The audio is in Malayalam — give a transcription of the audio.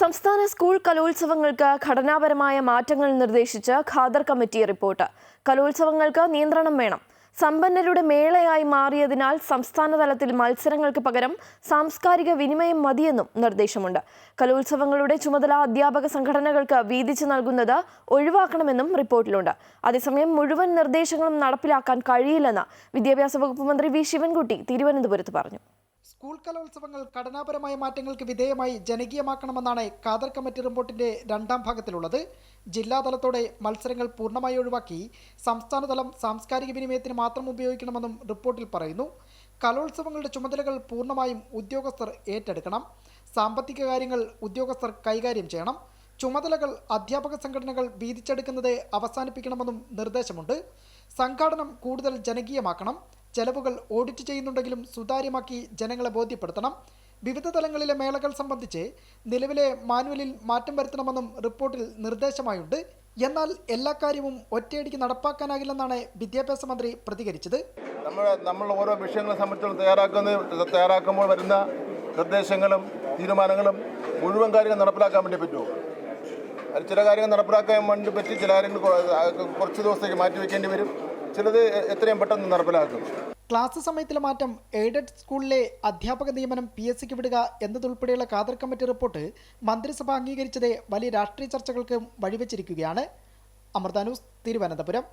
സംസ്ഥാന സ്കൂൾ കലോത്സവങ്ങൾക്ക് ഘടനാപരമായ മാറ്റങ്ങൾ നിർദ്ദേശിച്ച് ഖാദർ കമ്മിറ്റി റിപ്പോർട്ട്. കലോത്സവങ്ങൾക്ക് നിയന്ത്രണം വേണം. സമ്പന്നരുടെ മേളയായി മാറിയതിനാൽ സംസ്ഥാന തലത്തിൽ മത്സരങ്ങൾക്ക് പകരം സാംസ്കാരിക വിനിമയം മതിയെന്നും നിർദ്ദേശമുണ്ട്. കലോത്സവങ്ങളുടെ ചുമതല അധ്യാപക സംഘടനകൾക്ക് വീതിച്ചു നൽകുന്നത് ഒഴിവാക്കണമെന്നും റിപ്പോർട്ടിലുണ്ട്. അതേസമയം മുഴുവൻ നിർദ്ദേശങ്ങളും നടപ്പിലാക്കാൻ കഴിയില്ലെന്ന് വിദ്യാഭ്യാസ വകുപ്പ് മന്ത്രി വി. ശിവൻകുട്ടി തിരുവനന്തപുരത്ത് പറഞ്ഞു. സ്കൂൾ കലോത്സവങ്ങൾ ഘടനാപരമായ മാറ്റങ്ങൾക്ക് വിധേയമായി ജനകീയമാക്കണമെന്നാണ് ഖാദർ കമ്മിറ്റി റിപ്പോർട്ടിന്റെ രണ്ടാം ഭാഗത്തിലുള്ളത്. ജില്ലാതലത്തോടെ മത്സരങ്ങൾ പൂർണമായി ഒഴിവാക്കി സംസ്ഥാനതലം സാംസ്കാരിക വിനിമയത്തിന് മാത്രം ഉപയോഗിക്കണമെന്നും റിപ്പോർട്ടിൽ പറയുന്നു. കലോത്സവങ്ങളുടെ ചുമതലകൾ പൂർണമായും ഉദ്യോഗസ്ഥർ ഏറ്റെടുക്കണം. സാമ്പത്തിക കാര്യങ്ങൾ ഉദ്യോഗസ്ഥർ കൈകാര്യം ചെയ്യണം. ചുമതലകൾ അധ്യാപക സംഘടനകൾ വീതിച്ചെടുക്കുന്നത് അവസാനിപ്പിക്കണമെന്നും നിർദ്ദേശമുണ്ട്. സംഘാടനം കൂടുതൽ ജനകീയമാക്കണം. ചെലവുകൾ ഓഡിറ്റ് ചെയ്യുന്നുണ്ടെങ്കിലും സുതാര്യമാക്കി ജനങ്ങളെ ബോധ്യപ്പെടുത്തണം. വിവിധ തലങ്ങളിലെ മേളകൾ സംബന്ധിച്ച് നിലവിലെ മാനുവലിൽ മാറ്റം വരുത്തണമെന്നും റിപ്പോർട്ടിൽ നിർദ്ദേശമായുണ്ട്. എന്നാൽ എല്ലാ കാര്യവും ഒറ്റയടിക്ക് നടപ്പാക്കാനാകില്ലെന്നാണ് വിദ്യാഭ്യാസ മന്ത്രി പ്രതികരിച്ചത്. നമ്മൾ നമ്മൾ ഓരോ വിഷയങ്ങളെ സംബന്ധിച്ചുള്ള തയ്യാറാക്കുന്ന തയ്യാറാക്കുമ്പോൾ വരുന്ന നിർദ്ദേശങ്ങളും തീരുമാനങ്ങളും മുഴുവൻ കാര്യങ്ങൾ നടപ്പിലാക്കാൻ വേണ്ടി പറ്റുമോ? അത് ചില കാര്യങ്ങൾ നടപ്പിലാക്കാൻ വേണ്ടി പറ്റി ചില കാര്യങ്ങൾ കുറച്ച് ദിവസത്തേക്ക് മാറ്റി വെക്കേണ്ടി വരും. ചിലത് എത്രയും പെട്ടെന്ന് നടപ്പിലാക്കും. ക്ലാസ് സമയത്തിലെ മാറ്റം എയ്ഡഡ് സ്കൂളിലെ അധ്യാപക നിയമനം പി എസ് സിക്ക് വിടുക എന്നതുൾപ്പെടെയുള്ള കാതർ കമ്മിറ്റി റിപ്പോർട്ട് മന്ത്രിസഭ അംഗീകരിച്ചതേ വലിയ രാഷ്ട്രീയ ചർച്ചകൾക്ക് വഴിവെച്ചിരിക്കുകയാണ്. അമൃത ന്യൂസ് തിരുവനന്തപുരം.